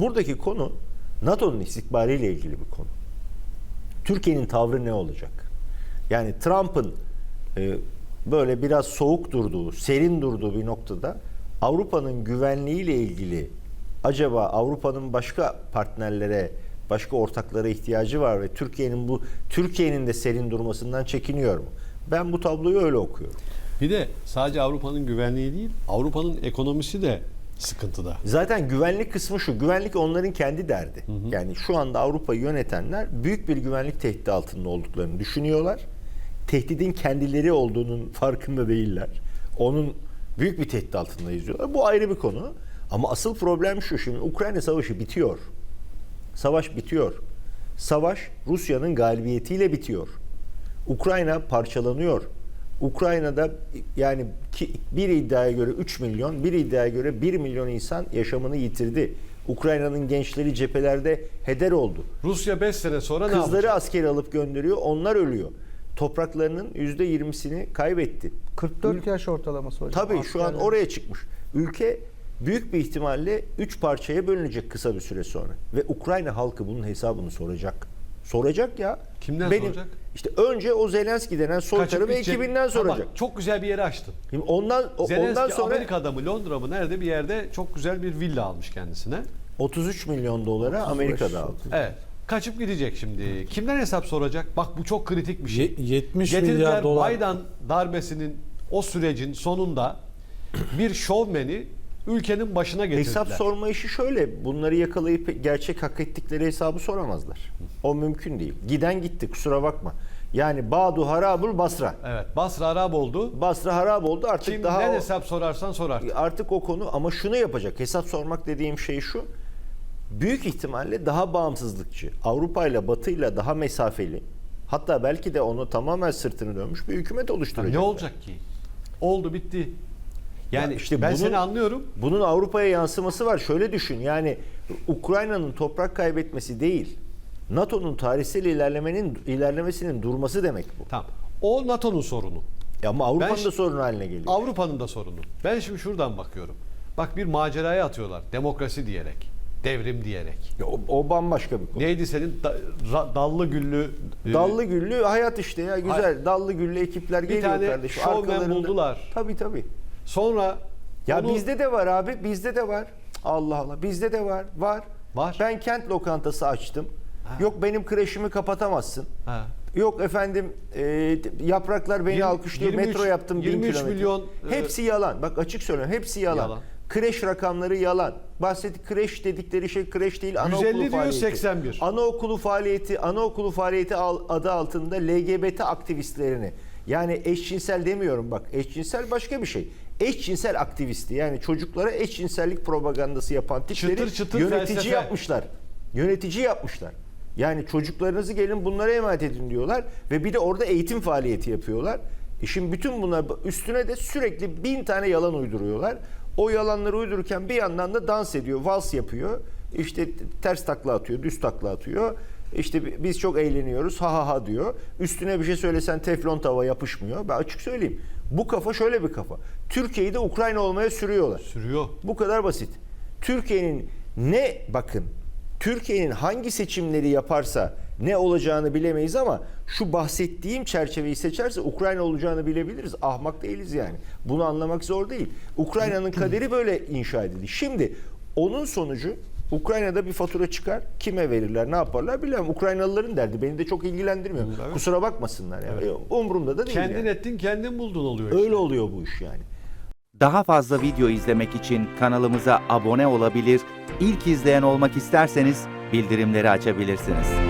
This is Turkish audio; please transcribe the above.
Buradaki konu NATO'nun istikbaliyle ilgili bir konu. Türkiye'nin tavrı ne olacak? Yani Trump'ın e, böyle biraz soğuk durduğu, serin durduğu bir noktada Avrupa'nın güvenliğiyle ilgili acaba Avrupa'nın başka partnerlere, başka ortaklara ihtiyacı var ve Türkiye'nin bu Türkiye'nin de serin durmasından çekiniyor mu? Ben bu tabloyu öyle okuyorum. Bir de sadece Avrupa'nın güvenliği değil, Avrupa'nın ekonomisi de sıkıntıda. Zaten güvenlik kısmı şu. Güvenlik onların kendi derdi. Yani şu anda Avrupa'yı yönetenler büyük bir güvenlik tehdidi altında olduklarını düşünüyorlar. Tehdidin kendileri olduğunun farkında değiller. Onun büyük bir tehdit altında izliyorlar. Bu ayrı bir konu. Ama asıl problem şu. Şimdi Ukrayna savaşı bitiyor. Savaş bitiyor. Savaş Rusya'nın galibiyetiyle bitiyor. Ukrayna parçalanıyor. Ukrayna'da yani ki bir iddiaya göre 3 milyon, bir iddiaya göre 1 milyon insan yaşamını yitirdi. Ukrayna'nın gençleri cephelerde heder oldu. Rusya 5 sene sonra ne Kızları yapacak? asker alıp gönderiyor, onlar ölüyor. Topraklarının %20'sini kaybetti. 44 yaş ortalaması hocam. Tabii şu an oraya çıkmış. Ülke büyük bir ihtimalle 3 parçaya bölünecek kısa bir süre sonra. Ve Ukrayna halkı bunun hesabını soracak. Soracak ya. Kimden soracak? İşte önce o Zelenski denen soytarı ve ekibinden soracak. bak, çok güzel bir yere açtın. Şimdi ondan Zelenski ondan sonra Amerika'da mı Londra mı nerede bir yerde çok güzel bir villa almış kendisine. 33 milyon dolara Amerika'da aldı. Evet. Kaçıp gidecek şimdi. Kimden hesap soracak? Bak bu çok kritik bir şey. Ye- 70 Getirdiler milyar dolar. Biden darbesinin o sürecin sonunda bir şovmeni ülkenin başına getirdiler. Hesap sorma işi şöyle. Bunları yakalayıp gerçek hak ettikleri hesabı soramazlar. O mümkün değil. Giden gitti kusura bakma. Yani Badu Harabul Basra. Evet. Basra Arap oldu. Basra harap oldu artık Kimden daha o- hesap sorarsan sor artık. o konu ama şunu yapacak. Hesap sormak dediğim şey şu. Büyük ihtimalle daha bağımsızlıkçı, Avrupa ile Batı ile daha mesafeli, hatta belki de onu tamamen sırtını dönmüş bir hükümet oluşturacak. ne olacak ki? Oldu bitti. Yani Ya işte ben bunun- seni anlıyorum. Bunun Avrupa'ya yansıması var. Şöyle düşün. Yani Ukrayna'nın toprak kaybetmesi değil. NATO'nun tarihsel ilerlemenin ilerlemesinin durması demek bu. Tamam. O NATO'nun sorunu. Ya ama Avrupa'nın Ben- da sorunu haline geliyor. Avrupa'nın da sorunu. Ben şimdi şuradan bakıyorum. Bak bir maceraya atıyorlar. Demokrasi diyerek. Devrim diyerek. Ya o, o bambaşka bir konu. Neydi senin da- ra- dallı güllü e, Dallı güllü hayat işte ya güzel. Dallı güllü ekipler geliyor tane kardeşim. şovmen Arkalarında- buldular. Tabii tabii. Sonra Ya onu- bizde de var abi. Bizde de var. Allah Allah. Bizde de var. Var. Var. Ben kent lokantası açtım. Yok benim kreşimi kapatamazsın. Ha. Yok efendim e, yapraklar beni Yirmi- alkışlıyor. 23 metro yaptım bin 23 kilometre. milyon, e, Hepsi yalan. Bak açık söylüyorum. Hepsi yalan. Yalan. Kreş rakamları yalan. Bahsettik kreş dedikleri şey kreş değil. Anaokulu 150 diyor, faaliyeti. 81. Anaokulu faaliyeti, anaokulu faaliyeti al- adı altında LGBT aktivistlerini yani eşcinsel demiyorum bak. Eşcinsel başka bir şey. Eşcinsel aktivisti yani çocuklara eşcinsellik propagandası yapan tipleri Çıtır çıtır yönetici felsefe. yapmışlar. Yönetici yapmışlar. Yani çocuklarınızı gelin bunlara emanet edin diyorlar ve bir de orada eğitim faaliyeti yapıyorlar. E şimdi bütün bunlar üstüne de sürekli bin tane yalan uyduruyorlar. O yalanları uydururken bir yandan da dans ediyor, vals yapıyor. İşte ters takla atıyor, düz takla atıyor. İşte biz çok eğleniyoruz, ha ha ha diyor. Üstüne bir şey söylesen teflon tava yapışmıyor. Ben açık söyleyeyim. Bu kafa şöyle bir kafa. Türkiye'yi de Ukrayna olmaya sürüyorlar. sürüyor. Bu kadar basit. Türkiye'nin ne bakın Türkiye'nin hangi seçimleri yaparsa ne olacağını bilemeyiz ama şu bahsettiğim çerçeveyi seçerse Ukrayna olacağını bilebiliriz. Ahmak değiliz yani. Bunu anlamak zor değil. Ukrayna'nın kaderi böyle inşa edildi. Şimdi onun sonucu Ukrayna'da bir fatura çıkar. Kime verirler, ne yaparlar bilmem. Ukraynalıların derdi. Beni de çok ilgilendirmiyor. Evet. Kusura bakmasınlar yani. Umurumda da değil. Kendin yani. ettin kendin buldun oluyor işte. Öyle oluyor bu iş yani. Daha fazla video izlemek için kanalımıza abone olabilir, ilk izleyen olmak isterseniz bildirimleri açabilirsiniz.